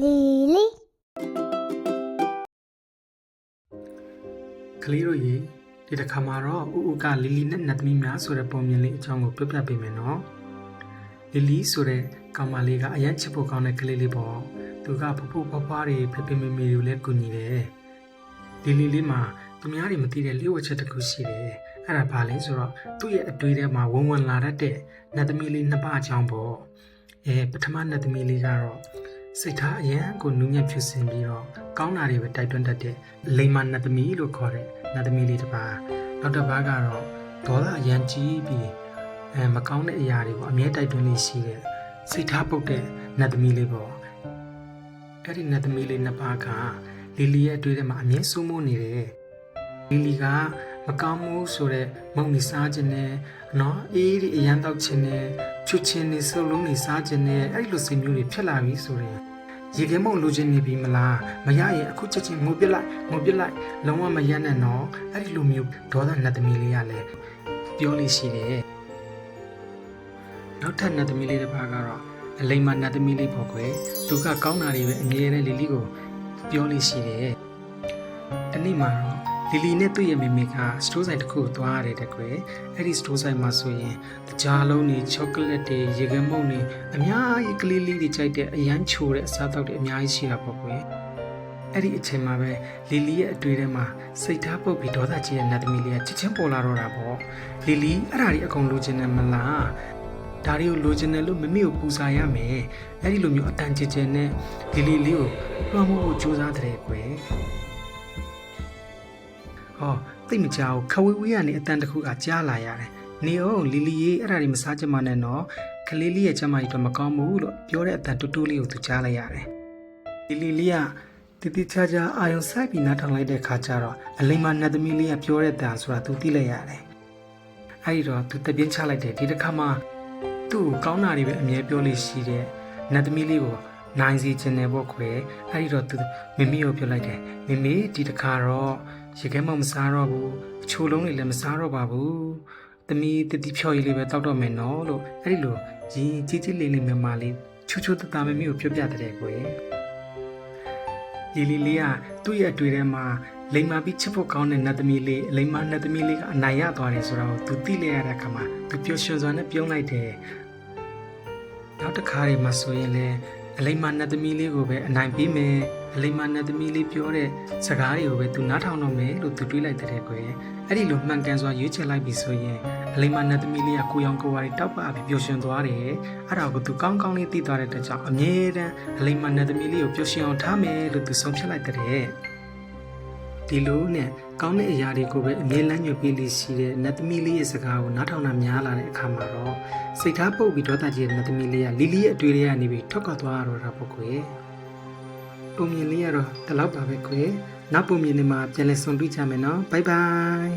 လီလီကလေးတို့ရေဒီတစ်ခါမှာတော့ဥဥကလီလီနဲ့နတ်သမီးများဆိုတဲ့ပုံမြင်လေးအကြောင်းကိုပြောပြပေးမယ်နော်လီလီဆိုတဲ့ကောင်မလေးကအရန်ချစ်ဖို့ကောင်းတဲ့ကလေးလေးပေါ့သူကဖဖဖွားဖွားတွေဖေဖေမေမေတွေကိုလည်းကူညီတယ်လီလီလေးမှာသူများတွေမသိတဲ့လျှို့ဝှက်ချက်တစ်ခုရှိတယ်အဲ့ဒါဘာလဲဆိုတော့သူ့ရဲ့အတွေ့အထဲမှာဝင်ဝင်လာတတ်တဲ့နတ်သမီးလေးနှစ်ပါးအကြောင်းပေါ့အဲပထမနတ်သမီးလေးကတော့ စိတ်ထားအရန်ကိုနူးညံ့ဖြစ်စင်ပြီးတော့ကောင်းတာတွေပဲတိုက်တွန်းတတ်တဲ့လိမ္မာနတ်သမီးလို့ခေါ်တဲ့နတ်သမီးလေးတစ်ပါးနောက်တစ်ပါးကတော့ဒေါသအရန်ကြီးပြီးအဲမကောင်းတဲ့အရာတွေကိုအမြဲတိုက်တွန်းလေးရှိတဲ့စိတ်ထားပုတ်တဲ့နတ်သမီးလေးပေါ့အဲ့ဒီနတ်သမီးလေးနှစ်ပါးကလီလီရဲ့အတွေ့အထဲမှာအမြဲစိုးမိုးနေတယ်လီလီကမကောင်းမှုဆိုတဲ့မုံနေစားခြင်းနဲ့နော်အေးဒီအရန်တောက်ခြင်းနဲ့ချွတ်ခြင်းနဲ့စုပ်လုံးနေစားခြင်းနဲ့အဲ့ဒီလိုစိတ်မျိုးတွေဖြစ်လာပြီဆိုရင်ရေခဲမုံလိုချင်နေပြီမလားမရရင်အခုချက်ချင်းငိုပစ်လိုက်ငိုပစ်လိုက်လုံးဝမရနဲ့နော်အဲ့ဒီလိုမျိုးဒေါသနတ်သမီးလေးကလည်းပြောလို့ရှိတယ်နောက်ထပ်နတ်သမီးလေးတစ်ပါးကတော့အလိမ္မာနတ်သမီးလေးပေါ့ကွယ်သူကကောင်းတာတွေပဲအမြဲတမ်းလီလီကိုပြောလို့ရှိတယ်တနေ့မှာတော့ လီလီနဲ့သူ့ရဲ့မိမိကစတိုးဆိုင်တစ်ခုကိုသွားရတယ်တဲ့ကွယ်အဲ့ဒီစတိုးဆိုင်မှာဆိုရင်တကြားလုံးတွေချောကလက်တွေရေခဲမုံတွေအများကြီးကလေးလေးတွေကြိုက်တဲ့အရန်ချိုတဲ့အစားအသောက်တွေအများကြီးရှိတာပေါ့ကွယ်အဲ့ဒီအချိန်မှာပဲလီလီရဲ့အတွေ့ထဲမှာစိတ်ထားပုတ်ပြီးဒေါသကြီးရဲ့နတ်သမီးလေးကချစ်ချင်းပေါ်လာတော့တာပေါ့လီလီအဲ့ဒါတွေအကုန်လိုချင်တယ်မလားဒါတွေကိုလိုချင်တယ်လို့မမေကိုပူစာရမယ်အဲ့ဒီလိုမျိုးအတန်ချစ်ချင်နဲ့လီလီလေးကိုလွှမ်းမိုးဖို့ကြိုးစားတဲ့ကွယ် ဟောသိတ်မကြောက်ခဝေးဝေးကနေအတန်တစ်ခုကကြားလာရတယ်။နေအောင်လီလီရေးအဲ့ဒါတွေမစားချင်မနဲ့နော်။ကလေးလေးရဲ့ကျမကြီးတော့မကောင်းဘူးလို့ပြောတဲ့အတန်တူတူလေးကိုသူကြားလိုက်ရတယ်။လီလီလေးကတတိချာချာအာယုံဆိုင်ပြီးနားထောင်လိုက်တဲ့ခါကျတော့အလိမ္မာနတ်သမီးလေးကပြောတဲ့အတန်ဆိုတာသူသိလိုက်ရတယ်။အဲ့ဒီတော့သူတပြင်းချလိုက်တယ်ဒီတစ်ခါမှသူ့ကိုကောင်းတာတွေပဲအမြဲပြောလို့ရှိတဲ့နတ်သမီးလေးကို နိုင်စီခြင်းတယ်ပေါ့ခွဲအဲ့ဒီတော့သူမမီကိုပြောလိုက်တယ်မမီဒီတစ်ခါတော့ရေခဲမမစားတော့ဘူးအချိုလုံးတွေလည်းမစားတော့ပါဘူးသမီးတတိဖြော်ရည်လေးပဲတောက်တော့မယ်နော်လို့အဲ့ဒီလိုရင်ကြီးကြီးလေးလေးမမလေးချူချူတတမမီကိုပြောပြတဲ့ကွယ်လီလီလေးကသူ့ရဲ့အတွေ့ထဲမှာလိမ္မာပြီးချစ်ဖို့ကောင်းတဲ့နတ်သမီးလေးလိမ္မာနတ်သမီးလေးကအနိုင်ရသွားတယ်ဆိုတော့သူသိလိုက်ရတဲ့အခါမှာသူပျော်ရွှင်စွာနဲ့ပြုံးလိုက်တယ်နောက်တစ်ခါတွေမှာဆိုရင်လည်း အလိမ္မာနတ်သမီးလေးကိုပဲအနိုင်ပေးမယ်အလိမ္မာနတ်သမီးလေးပြောတဲ့စကားတွေကိုပဲသူနားထောင်တော့မယ်လို့သူတွေးလိုက်တဲ့ကွယ်အဲ့ဒီလိုမှန်ကန်စွာရွေးချယ်လိုက်ပြီဆိုရင်အလိမ္မာနတ်သမီးလေးကကိုရောင်ကိုဝါရီတောက်ပပြီးပျော်ရွှင်သွားတယ်အဲ့ဒါကိုသူကောင်းကောင်းလေးသိသွားတဲ့အတွက်ကြောင့်အမြဲတမ်းအလိမ္မာနတ်သမီးလေးကိုပျော်ရွှင်အောင်ထားမယ်လို့သူဆုံးဖြတ်လိုက်တဲ့ ဒီလိုနဲ့ကောင်းတဲ့အရာတွေကိုပဲအမြဲလမ်းညွှန်ပေးလို့ရှိတဲ့နတ်သမီးလေးရဲ့စကားကိုနားထောင်တာများလာတဲ့အခါမှာတော့စိတ်ထားပုတ်ပြီးဒေါသကြီးတဲ့နတ်သမီးလေးကလီလီရဲ့အတွေ့အကြုံကနေပြီးထွက်ခွာသွားရတော့တာပေါ့ကွယ်ပုံမြင်လေးကတော့ဒီလောက်ပါပဲကွယ်နောက်ပုံမြင်တွေမှာပြန်လည်ဆုံတွေ့ကြမယ်နော်ဘိုင်ဘိုင်